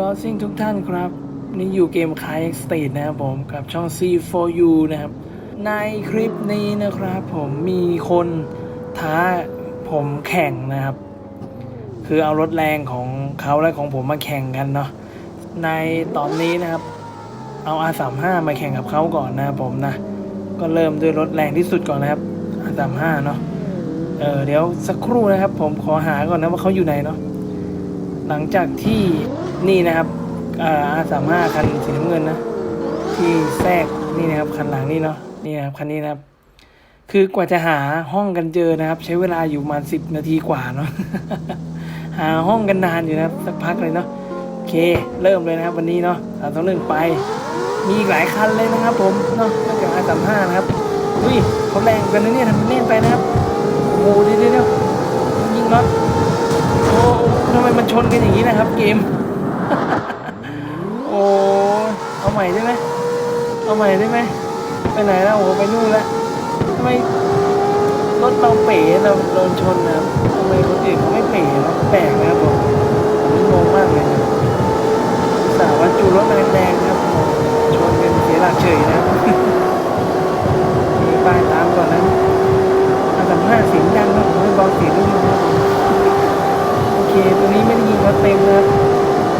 ล้อซิ่งทุกท่านครับ นี่อยู่เกมคายสตรีทนะครับผมกับช่อง C4U นะครับ ในคลิปนี้นะครับผมมีคนท้าผมแข่งนะครับ คือเอารถแรงของเขาและของผมมาแข่งกันเนาะในตอนนี้นะครับ เอา R35 มาแข่งกับเขาก่อนนะครับผมนะ ก็เริ่มด้วยรถแรงที่สุดก่อนนะครับ R35 เนาะเออเดี๋ยวสักครู่นะครับ ผมขอหาก่อนนะว่าเขาอยู่ไหนเนาะหลังจากที่ นี่นะครับเอ่อ R35 คันสีน้ำเงินนะ ที่แทรกนี่นะครับคันหลังนี่เนาะนี่นะครับคันนี้นะครับ คือกว่าจะหาห้องกันเจอนะครับ ใช้เวลาอยู่ประมาณสิบนาทีกว่าเนาะหาห้องกันนานอยู่นะครับสักพักเลยเนาะโอเค เริ่มเลยนะครับ วันนี้เนาะสามสองหนึ่งไป มีอีกหลายคันเลยนะครับ ผมเนาะนอกจาก R สามห้านะครับอุ้ยเขาแรงกันนะเนี่ยทำเป็นเล่นไปนะครับโอ้โหเดี๋ยวเดี๋ยวยิงน็อตโอ้โหทำไมมันชนกันอย่างนี้นะครับ เกม โอ้เอาใหม่ได้ไหมเอาใหม่ได้ไหมไปไหนแล้วโอ้ไปนู่นแล้วทำไมรถเราเป๋เราโดนชนนะทำไมคนอื่นเขาไม่เป๋เนาะแปลกนะครับผมผมงงมากเลยนะสาววันจูรถแรงๆครับผมชนเป็นเสียหลักเฉยนะครับ มีป้ายตามก่อนนะอาสามห้าเสียงดังนะผมไม่เบาเสียงนิดนึงนะครับโอเคตัวนี้ไม่ได้ยิงเขาเต็มนะครับ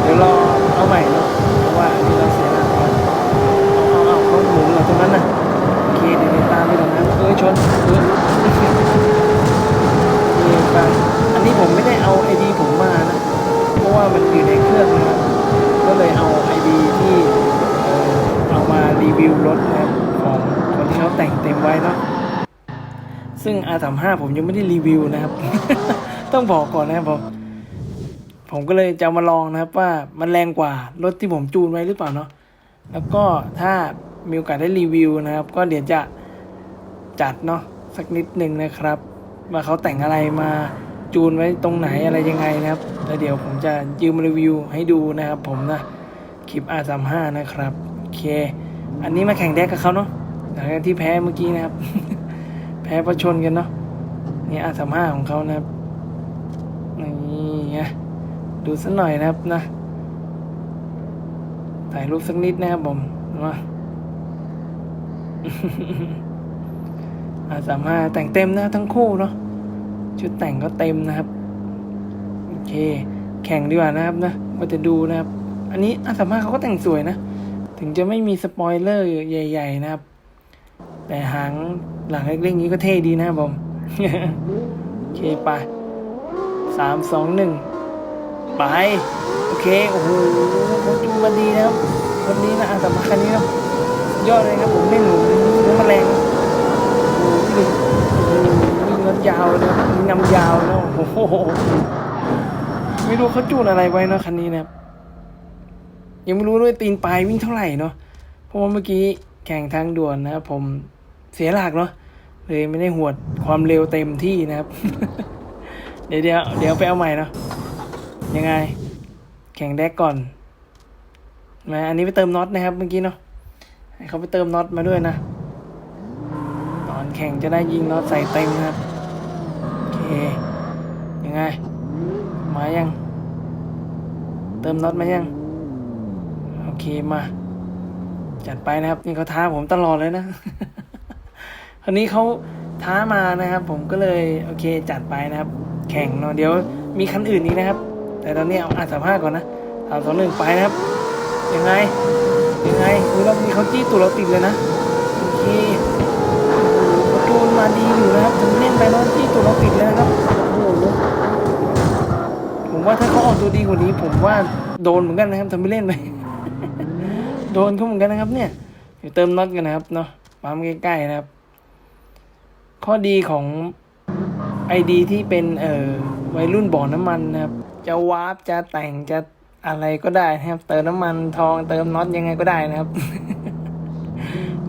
เดี๋ยวรอเอาใหม่เนาะเพราะว่าอันนี้เราเสียหลักก่อนเอาเอาเอาเขาหมุนเหรอตรงนั้นน่ะโอเคเดี๋ยวเดี๋ยวตามไปตรงนั้นเอ้ยชนเอ้ยนี่ไปอันนี้ผมไม่ได้เอาไอดีผมมานะ เพราะว่ามันอยู่ในเครื่องนะครับ ก็เลยเอาไอดีที่เอ่อเอามารีวิวรถนะครับของคนที่เขาแต่งเต็มไว้เนาะ ซึ่ง R35 ผมยังไม่ได้รีวิวนะครับ ต้องบอกก่อนนะครับผมผมก็เลยจะมาลองนะครับว่ามันแรงกว่ารถที่ผมจูนไว้หรือเปล่าเนาะแล้วก็ถ้ามีโอกาสได้รีวิวนะครับ ก็เดี๋ยวจะจัดเนาะสักนิดหนึ่งนะครับ ว่าเขาแต่งอะไรมาจูนไว้ตรงไหนอะไรยังไงนะครับแล้วเดี๋ยวผมจะยืมรีวิวให้ดูนะครับ ผมนะคลิป R35 นะครับโอเค อันนี้มาแข่งแดกกับเขาเนาะหลังจากที่แพ้เมื่อกี้นะครับ แพ้ประชนกันเนาะนี่ R35 ของเขานะครับนี่ไงดูสักหน่อยนะครับนะ ถ่ายรูปสักนิดนะครับผมมาอาสามห้าแต่งเต็มนะทั้งคู่เนาะชุดแต่งก็เต็มนะครับ โอเค แข่งดีกว่านะครับนะว่าจะดูนะครับ อันนี้อาสามห้าเขาก็แต่งสวยนะ ถึงจะไม่มีสปอยเลอร์ใหญ่ ๆ นะครับ แต่หาง หลังเล็กๆนี้ก็เท่ดีนะครับผมโอเคไปสามสองหนึ่งไปโอเคโอ้โหเขาจูงมาดีนะครับวันนี้นะอาสามาคันนี้เนาะยอดเลยครับผมไม่หนุนเนื้อแมลงโอ้โหวิ่งรถยาวเลยนะวิ่งนำยาวนะโอ้โหไม่รู้เขาจูนอะไรไว้เนาะคันนี้นะครับยังไม่รู้ด้วยตีนปลายวิ่งเท่าไหร่เนาะเพราะว่าเมื่อกี้แข่งทางด่วนนะครับผม เสียหลักเนาะเลยไม่ได้หวดความเร็วเต็มที่นะครับ เดี๋ยวเดี๋ยวเดี๋ยวไปเอาใหม่เนาะยังไง แข่งแดกก่อนมาอันนี้ไปเติมน็อตนะครับเมื่อกี้เนาะให้เขาไปเติมน็อตมาด้วยนะตอนแข่งจะได้ยิงน็อตใส่เต็มนะครับโอเคยังไงมายัง เติมน็อตมายังโอเคมา จัดไปนะครับนี่เขาท้าผมตลอดเลยนะ คราวนี้เขาท้ามานะครับ ผมก็เลยโอเคจัดไปนะครับ แข่งเนาะเดี๋ยวมีคันอื่นอีกนะครับ แต่ตอนนี้เอาอ่านสัมภาษณ์ก่อนนะสามสองหนึ่งไปนะครับยังไงยังไงคือเรามีเขาจี้ตัวเราติดเลยนะโอเคประตูมาดีอยู่นะครับถึงเล่นไปแล้วจี้ตัวเราติดเลยนะครับโอ้โหผมว่าถ้าเขาออกตัวดีกว่านี้ ผมว่าโดนเหมือนกันนะครับทำไม่เล่นไปโดนเขาเหมือนกันนะครับเนี่ยเดี๋ยวเติมน็อตกันนะครับเนาะปั๊มใกล้ๆนะครับ ข้อดีของไอดีที่เป็นเอ่อวัยรุ่นบ่อน้ำมันนะครับ จะวาร์ปจะแต่งจะอะไรก็ได้นะครับ เติมน้ำมันทองเติมน็อตยังไงก็ได้นะครับ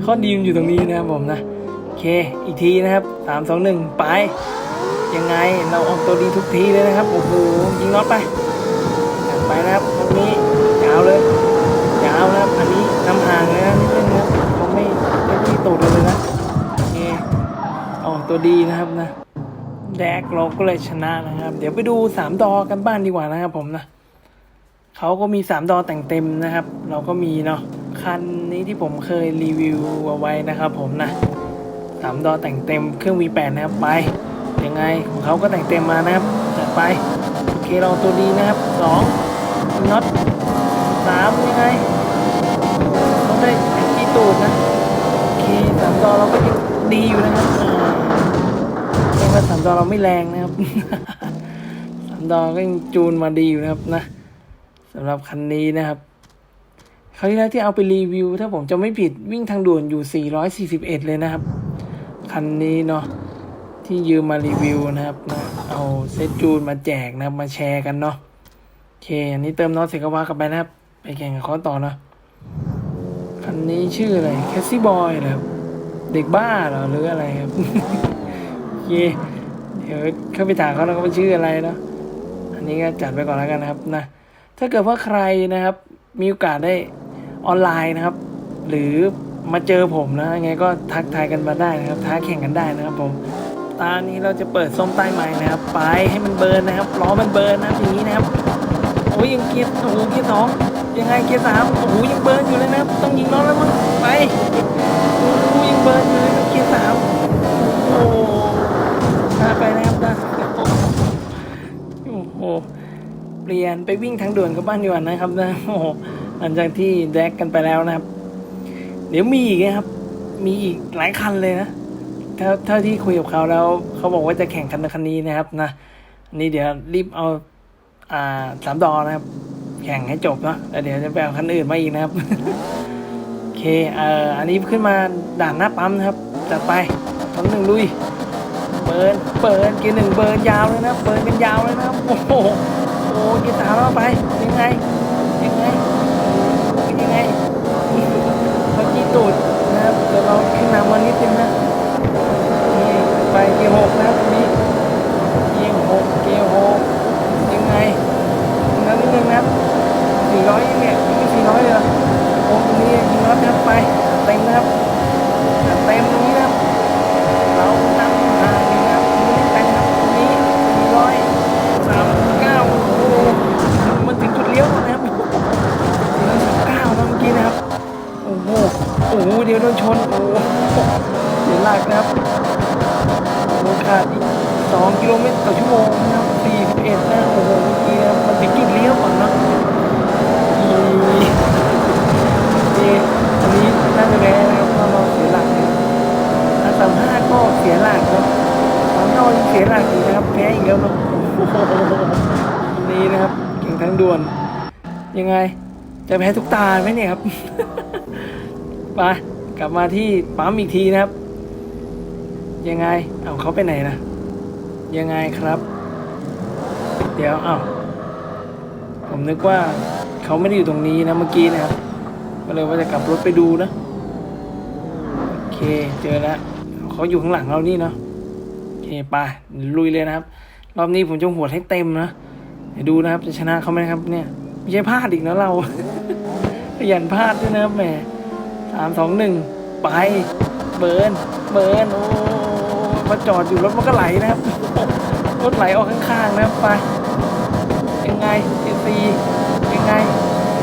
ข้อดีมันอยู่ตรงนี้นะครับผมนะโอเคอีกทีนะครับสามสองหนึ่งไป ยังไงเราออกตัวดีทุกทีเลยนะครับโอ้โหยิงน็อตไปไปนะครับ ตัวดีนะครับนะ แดกเราก็เลยชนะนะครับ เดี๋ยวไปดูสามดอกันบ้างดีกว่านะครับผมนะเขาก็มี3ดอแต่งเต็มนะครับ เราก็มีเนาะคันนี้ที่ผมเคยรีวิวเอาไว้นะครับ ผมนะ3ดอแต่งเต็มเครื่อง V8 นะครับไปยังไงของเขาก็แต่งเต็มมานะครับจัดไปโอเคเราตัวดีนะครับ2น็อต3ยังไงต้องได้แอนตี้ตูดนะโอเคสามดอเราก็ยังดีอยู่นะครับ ว่าสามดอเราไม่แรงนะครับ สามดอก็ยังจูนมาดีอยู่นะครับนะสำหรับคันนี้นะครับคราวที่แล้วที่เอาไปรีวิว ถ้าผมจะไม่ผิดวิ่งทางด่วนอยู่ 441 เลยนะครับ คันนี้เนาะที่ยืมมารีวิวนะครับนะเอาเซตจูนมาแจกนะครับ มาแชร์กันเนาะโอเค อันนี้เติมน็อตเสก็ว่ากลับไปนะครับ ไปแข่งกับเขาต่อเนาะคันนี้ชื่ออะไรแคสซี่บอยเหรอครับ เด็กบ้าเหรอหรืออะไรครับ เค เดี๋ยวเข้าไปถามเขาแล้วก็ว่าชื่ออะไรเนาะ อันนี้ก็จัดไปก่อนแล้วกันนะครับนะ ถ้าเกิดว่าใครนะครับ มีโอกาสได้ออนไลน์นะครับ หรือมาเจอผมนะยังไงก็ทักทายกันมาได้นะครับ ท้าแข่งกันได้นะครับผม ตอนนี้เราจะเปิดส้มใต้ไม้นะครับ ไปให้มันเบิร์นนะครับ ล้อมันเบิร์นนะครับอย่างนี้นะครับ โอ้ยยังเกียร์โอ้โหเกียร์สองยังไงเกียร์สามโอ้โหยังเบิร์นอยู่เลยนะครับ ต้องยิงน้องแล้วมั้งไปโอ้โหยังเบิร์นอยู่เลย เปลี่ยนไปวิ่งทางด่วนกับบ้านดีกว่านะครับนะโอ้โหลังจากที่แดกกันไปแล้วนะครับ เดี๋ยวมีอีกนะครับ มีอีกหลายคันเลยนะเท่าเท่าที่คุยกับเขาแล้วเขาบอกว่าจะแข่งกันคันนี้นะครับนะนนี้เดี๋ยวรีบเอาอ่าสามดอนะครับ แข่งให้จบเนาะแล้วเดี๋ยวจะไปเอาคันอื่นมาอีกนะครับโอเคเอ่ออันนี้ขึ้นมาด่านหน้าปั๊มนะครับจัดไปตอนหนึ่งลุยเบิร์นเบิร์นกียร์หนึ่งเบิร์นยาวเลยนะเบิร์นกันยาวเลยนะโอ้โห โอ้เกียร์สามแล้วไปยังไงยังไงยังไงเมื่อกี้ตูดนะครับเดี๋ยวเราขึ้นนำมานิดนึงนะนี่ไปเกียร์หกนะตรงนี้เกียร์หกเกียร์หกยังไงงั้นนิดนึงนะสี่ร้อยเนี่ยไม่สี่ร้อยเลยเหรอโอ้ตรงนี้ยิงรถนะครับไปเต็มนะครับเต็มตรงนี้นะครับ เรานำห่างอยู่นะครับนี่เป็นครับตรงนี้439โอ้โหมันถึงจุด เลี้ยวแล้วนะครับ439นะเมื่อกี้นะครับ โอ้โห โอ้โห เดี๋ยวโดนชน โอ้โหเสียหลักนะครับโอ้ขาดอีก2กิโลเมตรต่อชั่วโมงนะครับ41นะโอ้โห เมื่อกี้นะครับมันถึงจุดเลี้ยวก่อนนะอีนี่อันนี้น่าจะแพ้นะครับเพราะเราเสียหลักนะครับอาสามห้าก็เสียหลักเนาะสามนอยังเสียหลักอีกนะครับ แพ้อีกแล้วเนาะนี่นะครับเก่งทั้งด่วน ยังไง จะแพ้ทุกตาไหมเนี่ยครับ ไปกลับมาที่ปั๊มอีกทีนะครับ ยังไง เอาเขาไปไหนนะ ยังไงครับ เดี๋ยวเอาผมนึกว่าเขาไม่ได้อยู่ตรงนี้นะเมื่อกี้นะครับก็เลยว่าจะกลับรถไปดูนะ โอเคเจอแล้วเขาอยู่ข้างหลังเรานี่เนาะโอเคไปลุยเลยนะครับ รอบนี้ผมจะหัวดให้เต็มนะเดี๋ยวดูนะครับ จะชนะเขาไหมครับเนี่ย ไม่ใช่พลาดอีกนะเรา ขยันพลาดด้วยนะครับแหมสามสองหนึ่งไป เบิร์นเบิร์นโอ้มาจอดอยู่รถมันก็ไหลนะครับ รถไหลออกข้างๆนะครับไป ยังไงเอซียังไง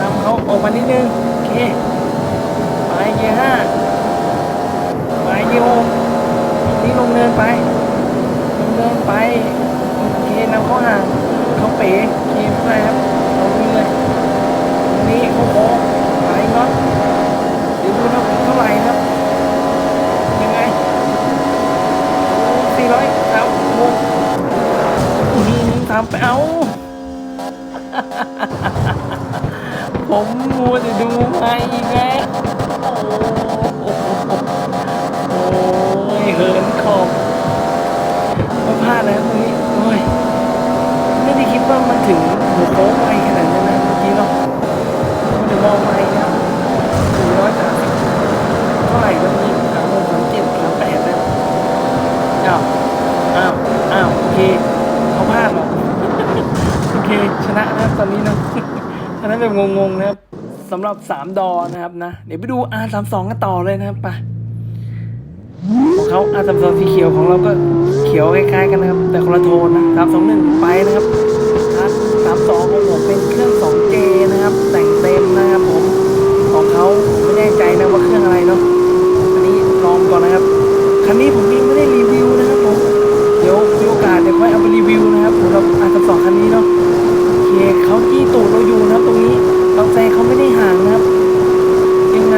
นำเขาออกมานิดนึงโอเคไปเกียร์ห้าไปโยมนี่ลงเนินไป ลงเนินไป ตอนนี้เนาะชนแบบงงๆนะครับสำหรับ 3 ดอนะครับนะ เดี๋ยวไปดู R32 กันต่อเลยนะครับไปเขาอาสามสองสีเขียวของเราก็เขียวคล้ายๆกันนะครับ แต่คนละโทนนะสามสองหนึ่งไปนะครับสามสองของผมเป็นเครื่อง 2J นะครับ แต่งเต็มนะครับผมของเขาผมไม่แน่ใจนะว่าเครื่องอะไรเนาะอันนี้ลองก่อนนะครับคันนี้ผมยังไม่ได้รีวิวนะครับผมเดี๋ยวมีโอกาสเดี๋ยวค่อยเอาไปรีวิวนะครับสำหรับอาสองคันนี้เนาะ เคเขาจี้ตูดเราอยู่นะครับ ตรงนี้บางแซเขาไม่ได้ห่างนะครับ ยังไง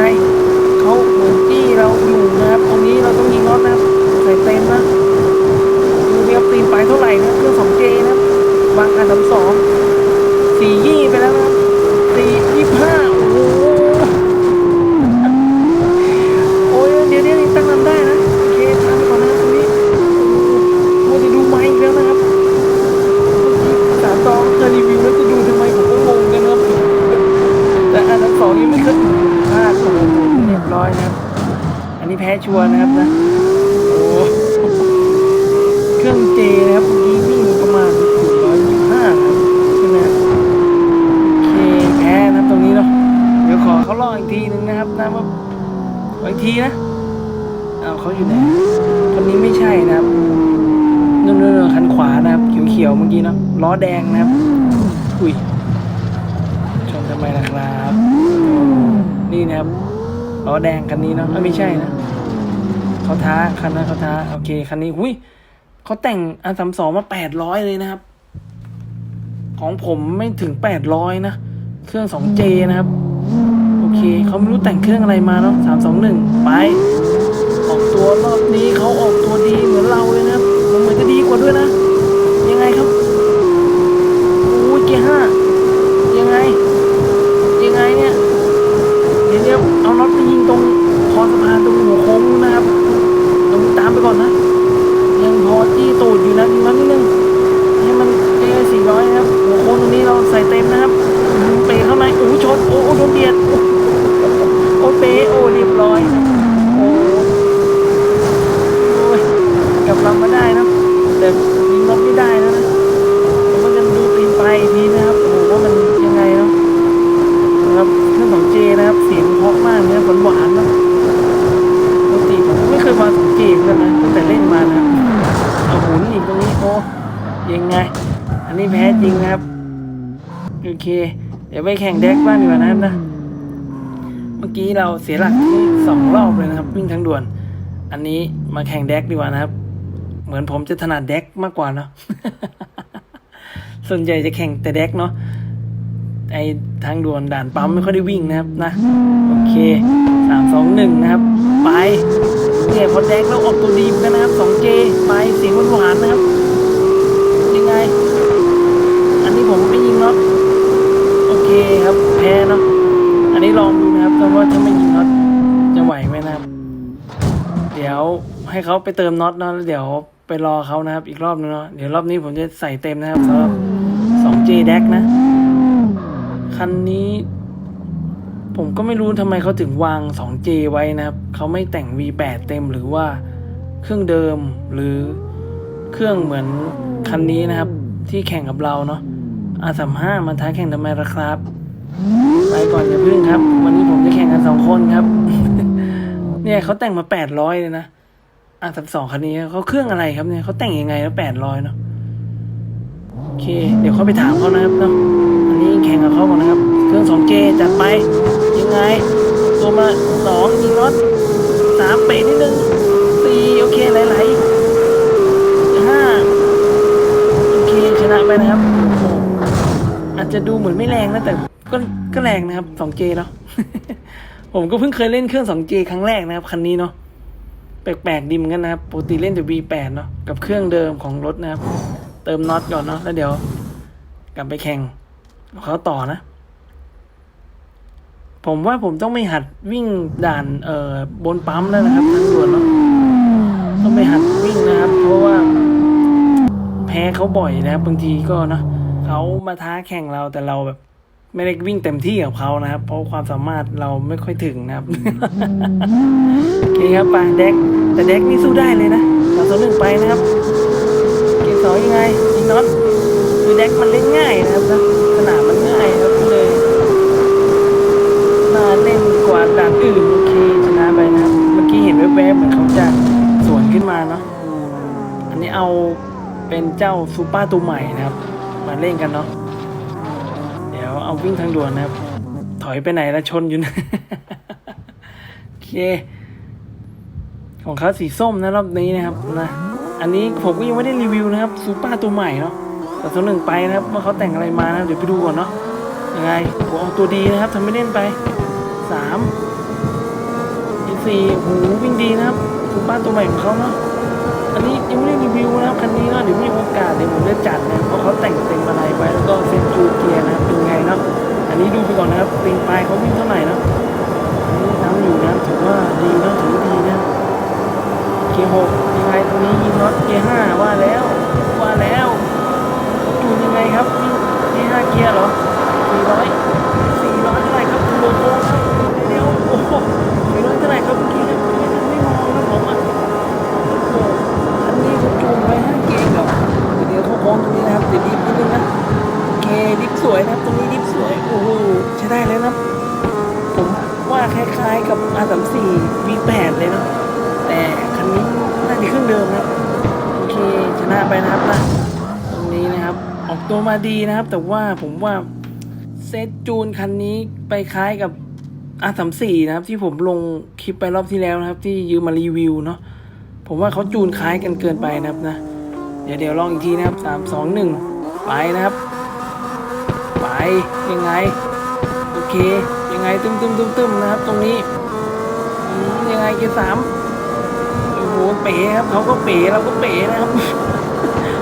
เขาเหมือนจี้เราอยู่นะครับ ตรงนี้เราต้องยิงน็อตนะครับใส่เต็มนะดูเรียบตีนไปเท่าไหร่นะเครื่องเจนะครับวางอันดับสองสี่ยี่ไปแล้วนะครับสี่ยี่ห้าโอ้โหโอ้ยเดี๋ยวเดี๋ยวนี้ตั้งลำได้นะโอเคทำไปก่อนนะตรงนี้โอ้โหจะดูไมค์อีกแล้วนะครับสามตองเคยรีวิวแล้วจะดูทำไมผมก็งงกันนะครับ แต่อันดับสองยังไม่ขึ้นพลาดโอ้โหเรียบร้อยนะครับ อันนี้แพ้ชัวร์นะครับนะ โอ้เครื่องเจนะครับเมื่อกี้วิ่งประมาณร้อยยี่ห้าครับใช่ไหมโอเคแพ้นะครับตรงนี้เนาะ เขาลองอีกทีหนึ่งนะครับนะว่าอีกทีนะเอาเขาอยู่ไหนคนนี้ไม่ใช่นะครับนู่นๆคันขวานะครับเขียวๆเมื่อกี้นะล้อแดงนะครับ อุ้ยชนทำไมล่ะครับ นี่นะครับล้อแดงคันนี้เนาะไม่ใช่นะเขาท้าคันนั้นเขาท้าโอเคคันนี้หุ้ยเขาแต่งอันสามสองมาแปดร้อยเลยนะครับ ของผมไม่ถึงแปดร้อยนะ เครื่องสองเจนะครับ เคเขาไม่รู้แต่งเครื่องอะไรมาเนาะสามสองหนึ่งไป ออกตัวรอบนี้เขาออกตัวดีเหมือนเราเลยนะมันเหมือนจะดีกว่าด้วยนะ ยังไงครับโอ้ยเกียร์ห้า ยังไง ยังไงเนี่ย เดี๋ยวเดี๋ยวเอาน็อตไปยิงตรงคอสะพานตรงหัวโค้งนู้นนะครับตรงนี้ตามไปก่อนนะ ยังพอจี้ตูดอยู่นะยิงมันนิดนึงให้มันเจสี่ร้อยนะครับ หัวโค้งตรงนี้เราใส่เต็มนะครับอืมเปเข้าในโอ้ชนโอ้โอ้โดนเบียด โอ้เปโอ้เรียบร้อย โอ้โอ้ยกลับลำมาได้นะ แต่ยิงน็อตไม่ได้แล้วนะ ผมก็จะดูตีนไปอีกทีนะครับ โอ้โหว่ามันยังไงเนาะนะครับเครื่องของเจนะครับ เสียงเพราะมากเลยหวานหวานๆเนาะปกติผมไม่เคยมาของเจเหมือนกันนะตั้งแต่เล่นมานะครับเอาหมุนอีกตรงนี้โอ้ยังไง อันนี้แพ้จริงนะครับ โอเค เดี๋ยวไปแข่งแดกบ้างดีกว่านะครับนะ เมื่อกี้เราเสียหลักที่สองรอบเลยนะครับ วิ่งทางด่วน อันนี้มาแข่งแดกดีกว่านะครับ เหมือนผมจะถนัดแดกมากกว่าเนาะ ส่วนใหญ่จะแข่งแต่แดกเนาะ ไอทางด่วนด่านปั๊มไม่ค่อยได้วิ่งนะครับนะ โอเคสามสองหนึ่งนะครับ ไปเนี่ยพอแดกแล้วออกตัวดีเหมือนกันนะครับสองเจไปเสียงหวานๆนะครับ ไง อันนี้ผมไม่ยิงน็อตโอเคครับแพ้เนาะอันนี้ลองดูนะครับแต่ว่าถ้าไม่ยิงน็อตจะไหวไหมนะครับ เดี๋ยวให้เขาไปเติมน็อตเนาะแล้วเดี๋ยวไปรอเขานะครับ อีกรอบนึงเนาะเดี๋ยวรอบนี้ผมจะใส่เต็มนะครับสำหรับ 2J DAC นะ คันนี้ ผมก็ไม่รู้ทำไมเขาถึงวาง 2J ไว้นะครับ เขาไม่แต่ง V8 เต็มหรือว่าเครื่องเดิมหรือเครื่องเหมือน คันนี้นะครับ ที่แข่งกับเราเนาะ R35 มห้ามาท้าแข่งทำไมล่ะครับไปก่อนอย่าพึ่งครับ วันนี้ผมจะแข่งกันสองคนครับ เนี่ยเขาแต่งมาแปดร้อยเลยนะอะสับสองคันนี้เขาเครื่องอะไรครับเนี่ยเขาแต่งยังไงแล้วแปดร้อยเนาะโอเค เดี๋ยวเขาไปถามเขานะครับเนาะอันนี้แข่งกับเขาก่อนนะครับ เครื่องสองเจจัดไปยังไง ตัวมาสองยิงน็อตสามเปนิดนึงสี่โอเคหลๆห้าโอเคชนะไปนะครับโอ้โหอาจจะ ดูเหมือนไม่แรงนะแต่ก็ก็แรงนะครับ 2J เนาะผมก็เพิ่งเคยเล่นเครื่อง 2J ครั้งแรกนะครับ คันนี้เนาะแปลกๆดีเหมือนกันนะครับปกติเล่นแต่ V8 เนาะกับเครื่องเดิมของรถนะครับ เติมน็อตก่อนเนาะแล้วเดี๋ยว กลับไปแข่งเขาต่อนะ ผมว่าผมต้องไม่หัดวิ่งด่านเอ่อบนปั๊มแล้วนะครับทางด่วนเนาะต้องไปหัดวิ่งนะครับ เพราะว่า แพ้เขาบ่อยนะครับบางทีก็เนาะ เขามาท้าแข่งเราแต่เราแบบ ไม่ได้วิ่งเต็มที่กับเขานะครับ เพราะความสามารถเราไม่ค่อยถึงนะครับโอเคครับไปเด็กแต่เด็กนี่สู้ได้เลยนะสามสองหนึ่งไปนะครับ เกมสองยังไงยิงน็อตคือเด็กมันเล่นง่ายนะครับนะสนามมันง่ายครับก็เลยน่าเล่นกว่าด่านอื่นโอเคชนะไปนะครับ เมื่อกี้เห็นแวบๆเหมือนเขาจะสวนขึ้นมาเนาะอันนี้เอาเป็นเจ้าซูเปอร์ตัวใหม่นะครับ มาเล่นกันเนาะเดี๋ยวเอาวิ่งทางด่วนนะครับ ถอยไปไหนแล้วชนอยู่นะโอเค ของเขาสีส้มนะรอบนี้นะครับนะอันนี้ผมก็ยังไม่ได้รีวิวนะครับซูเปอร์ตัวใหม่เนาะแต่ตัวหนึ่งไปนะครับว่าเขาแต่งอะไรมานะเดี๋ยวไปดูก่อนเนาะยังไงผมเอาตัวดีนะครับทำไม่เล่นไปสามสี่โอ้โหวิ่งดีนะครับซูเปอร์ตัวใหม่ของเขาเนาะ อันนี้ยังไม่ได้รีวิวนะครับคันนี้เนาะเดี๋ยวมีโอกาสเดี๋ยวผมจะจัดนะเพราะเขาแต่งเต็มอะไรไว้แล้วก็เซ็นจูเกียร์นะเป็นไงเนาะอันนี้ดูไปก่อนนะครับปิงปลายเขาวิ่งเท่าไหร่นะนนี้น้ำอยู่นะถือว่าดีนะถือว่าดีนะเกียร์หกยังไงตรงนี้ยิงน็อตเกียร์ห้าว่าแล้วว่าแล้วจูนยังไงครับเกียร์ห้าเกียร์เหรอสี่ร้อยสี่ร้อยเท่าไหร่ครับทูโบโบครับเดี๋ยวโอ้โหสี่ร้อยเท่าไหร่ครับเมื่อกี้นี่ไม่มองนะผมอะโอ้โหอันนี้เขา จูนไว้ห้เกียร์เหรอเดี๋ยวเขาโค้งตรงนี้นะครับเดี๋ยวดิฟนิดนึงนะเคดิฟสวยนะครับตรงนี้ดิฟสวย โอ้โหใช้ได้เลยนะผมว่าคล้ายๆกับ R34 V8 เลยนะแต่คันนี้น่าจะเครื่องเดิมนะโอเคชนะไปนะครับนะตรงนี้นะครับ ออกตัวมาดีนะครับ แต่ว่าผมว่าเซตจูนคันนี้ไปคล้ายกับ R34 นะครับ ที่ผมลงคลิปไปรอบที่แล้วนะครับ ที่ยืมมารีวิวเนาะ ผมว่าเขาจูนคล้ายกันเกินไปนะครับนะ เดี๋ยวเดี๋ยวลองอีกทีนะครับสามสองหนึ่งไปนะครับไปยังไง โอเค ยังไงตึมตึมตึมตึมนะครับ ตรงนี้ยังไงเกียร์สามโอ้โหเป๋ครับเขาก็เป๋เราก็เป๋นะครับ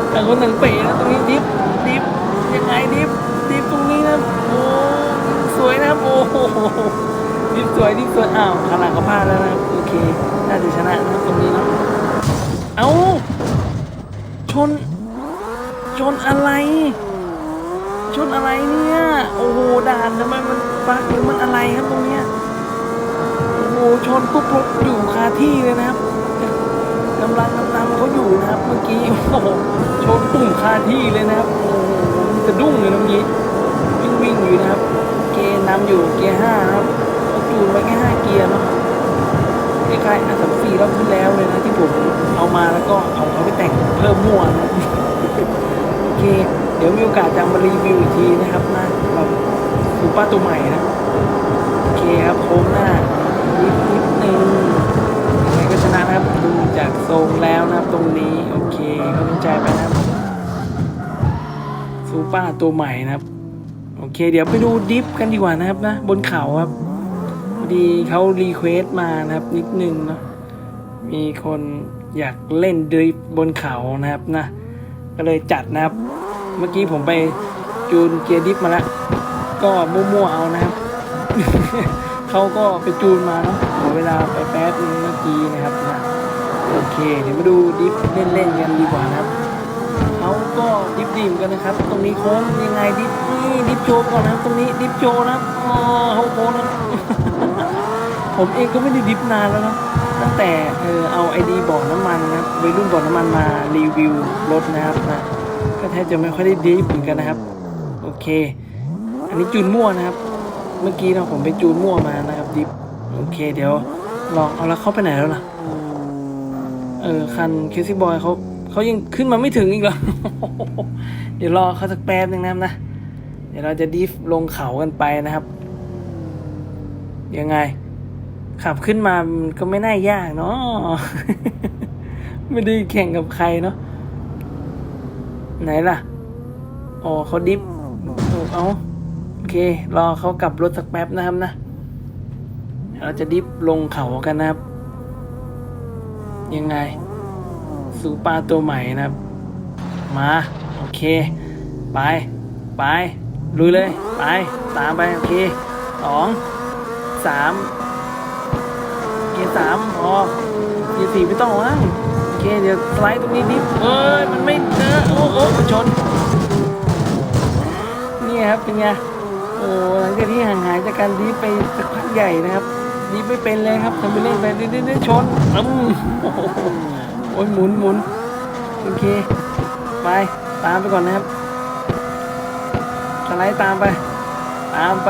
แต่คนหนึ่งเป๋นะตรงนี้ดิฟดิฟยังไงดิฟดิฟตรงนี้นะโอ้สวยนะครับโอ้โหดิฟสวยดิฟสวยอ้าวข้างหลังก็พลาดแล้วนะโอเคน่าจะชนะนะตรงนี้เนาะ เอ้า ชน ชนอะไร ชนอะไรเนี่ย โอ้โหด่านทำไมมันบักหรือมันอะไรครับตรงเนี้ย โอ้โห ชนปุ๊บรถอยู่คาที่เลยนะครับกำลังกำลังเขาอยู่นะครับ เมื่อกี้โอ้โหชนปุ่มคาที่เลยนะครับ โอ้โหสะดุ้งเลยเมื่อกี้วิ่งวิ่งอยู่นะครับ เกียร์นำอยู่เกียร์ห้าครับจูนไว้แค่ห้าเกียร์เนาะ คล้ายๆอันะสี่รอบที่แล้วเลยนะที่ผมเอามาแล้วก็เอาเขาไปแต่งเพิ่มมั่วนะโอเค เดี๋ยวมีโอกาสจะมารีวิวอีกทีนะครับนะแบบซูเปอร์ตัวใหม่นะโอเคครับโค้งหน้านิดนิดนึงยังไงก็ชนะนะครับดูจากทรงแล้วนะครับตรงนี้โอเคเข้าใจไปนะครับซูเปอร์ตัวใหม่นะครับโอเค เดี๋ยวไปดูดิฟกันดีกว่านะครับนะ บนเขาครับ ดีเขารีเควสต์มานะครับ นิดนึงเนาะมีคนอยากเล่นดริฟบนเขานะครับนะ ก็เลยจัดนะครับ เมื่อกี้ผมไปจูนเกียร์ดิฟมาแล้ว ก็มั่วๆเอานะครับ เขาก็ไปจูนมาเนาะขอเวลาไปแป๊บนึงเมื่อกี้นะครับนะโอเค เดี๋ยวมาดูดิฟเล่นๆกันดีกว่านะครับเขาก็ดิฟดีมกันนะครับ ตรงนี้โค้งยังไงดิฟนี่ดิฟโชว์ก่อนนะครับ ตรงนี้ดิฟโชว์นะครับอ๋อเขาโค้งนะ ผมเองก็ไม่ได้ดิฟนานแล้วนะตั้งแต่เออเอาไอดีบ่อน้ำมันนะครับวัยรุ่นบ่อน้ำมันมารีวิวรถนะครับนะก็แทบจะไม่ค่อยได้ดิฟเหมือนกันนะครับ โอเค อันนี้จูนมั่วนะครับ เมื่อกี้เราผมไปจูนมั่วมานะครับดิฟโอเค เดี๋ยวลองเอาแล้วเข้าไปไหนแล้วล่ะเออคันเคซี่บอยเขาเขายังขึ้นมาไม่ถึงอีกเหรอเดี๋ยวรอเขาสักแป๊บนึงนะครับนะ เดี๋ยวเราจะดิฟลงเขากันไปนะครับ ยังไง ขับขึ้นมามนก็ไม่น่ายากเนาะไม่ได้แข่งกับใครเนาะไหนล่ะอ๋อเขาดิฟโอ้เอาโอเค รอเขากลับรถสักแป๊บนะครับนะเราจะดิฟลงเขากันนะครับ ยังไงสูปลาตัวใหม่นะครับ มา โอเค ไป ไปลุยเลย ไป ตามไป โอเคสองสาม กียร์สามพอเกียร์สี่ไม่ต้องมั้งโอเคเดี๋ยวสไลด์ตรงนี้ดิฟเอ้ยมันไม่เจอโอ้โอ้ชนนี่ครับเป็นไงโอ้หลังจากที่ห่างหายจากการดิฟไปสักพักใหญ่นะครับดิฟไม่เป็นเลยครับทำไปเล่นไปดื้อๆชนอืมโอ้โหโอ้ยหมุนหมุนโอเคไปตามไปก่อนนะครับสไลด์ตามไป ตามไป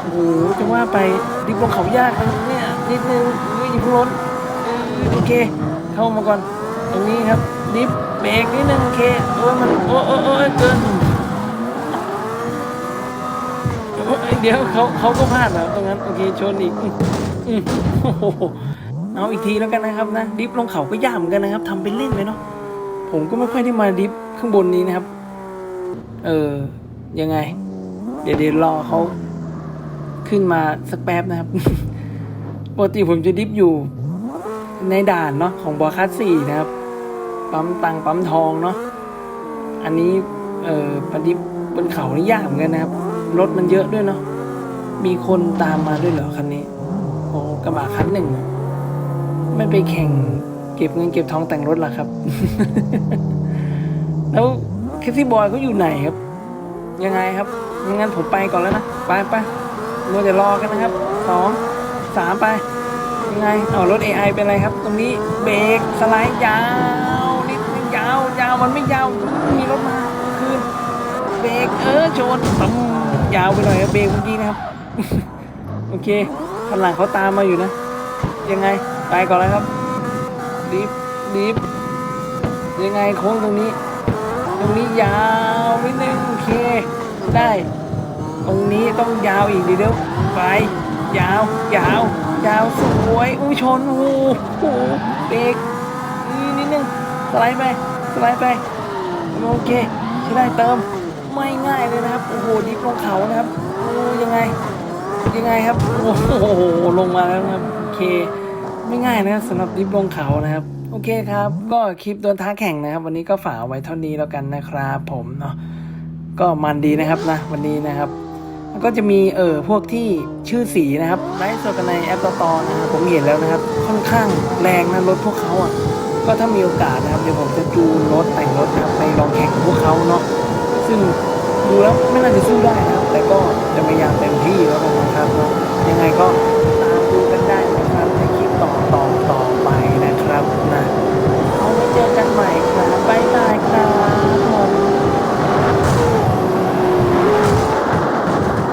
โอ้โหจะว่าไปดิบลงเขายากนะเนี่ยนิดนึง อุ้ยอย่าเพิ่งล้นโอเค เข้ามาก่อน ตรงนี้ครับ ดิฟเบรกนิดนึงโอเคโอ้ยมันโอ้โอ้โอ้เกินเดี๋ยวเขาเขาก็พลาดแล้วตรงนั้นโอเคชนอีกโอ้โหเอาอีกทีแล้วกันนะครับนะ ดิฟลงเขาก็ยากเหมือนกันนะครับทำเป็นเล่นไปเนาะผมก็ไม่ค่อยได้มาดิฟข้างบนนี้นะครับ เออยังไง เดี๋ยวเดี๋ยวรอเขาขึ้นมาสักแป๊บนะครับ ปกติผมจะดิฟอยู่ในด่านเนาะของบอคัสสี่นะครับ ปั๊มตังปั๊มทองเนาะอันนี้เออปดิบบนเขานี่ยากเหมือนกันนะครับ รถมันเยอะด้วยเนาะมีคนตามมาด้วยเหรอคันนี้โอ้กระบะคันหนึ่งไม่ไปแข่งเก็บเงินเก็บทองแต่งรถล่ะครับ แล้วแคสซี่บอยเขาอยู่ไหนครับ ยังไงครับงั้นผมไปก่อนแล้วนะ ไปไปเราจะรอกันนะครับสอง สามไปยังไงเอารถ AI เป็นไรครับ ตรงนี้เบรกสไลด์ยาวนิดนึงยาวยาวมันไม่ยาวมีรถมาคืนเบรกเออชนปั๊มยาวไปหน่อยครับเบรกเมื่อกี้นะครับ โอเคข้างหลังเขาตามมาอยู่นะ ยังไงไปก่อนแล้วครับรีบรีบยังไงโค้งตรงนี้ ตรงนี้ยาวนิดนึงโอเค ได้ ตรงนี้ต้องยาวอีกเดี๋ยวไป ยาว ยาว ยาวสวย อุ้ยชนโอ้โหเบรกนี่นิดนึงสไลด์ไปสไลด์ไปโอเคใช้ได้เติมไม่ง่ายเลยนะครับ โอ้โหดิฟลงเขานะครับโอ้ยังไง ยังไงครับ โอ้โหลงมาแล้วนะครับโอเค ไม่ง่ายนะสำหรับดิฟลงเขานะครับโอเคครับ ก็คลิปโดนท้าแข่งนะครับ วันนี้ก็ฝากไว้เท่านี้แล้วกันนะครับ ผมเนาะก็มันดีนะครับนะ วันนี้นะครับ ก็จะมีเอ่อพวกที่ชื่อสีนะครับไลฟ์สดกันในแอปตอนะครับผมเห็นแล้วนะครับ ค่อนข้างแรงนะรถพวกเขาอะก็ถ้ามีโอกาสนะครับเดี๋ยวผมจะจูนรถแต่งรถนะครับไปลองแข่งพวกเขาเนาะซึ่งดูแล้วไม่น่าจะสู้ได้นะครับ แต่ก็จะพยายามเต็มที่แล้วกันะครับเนาะยังไงก็ตามดูกันได้นะครับในคลิปต่อต่อต่อไปนะครับนะเอาไว้เจอกันใหม่ครับ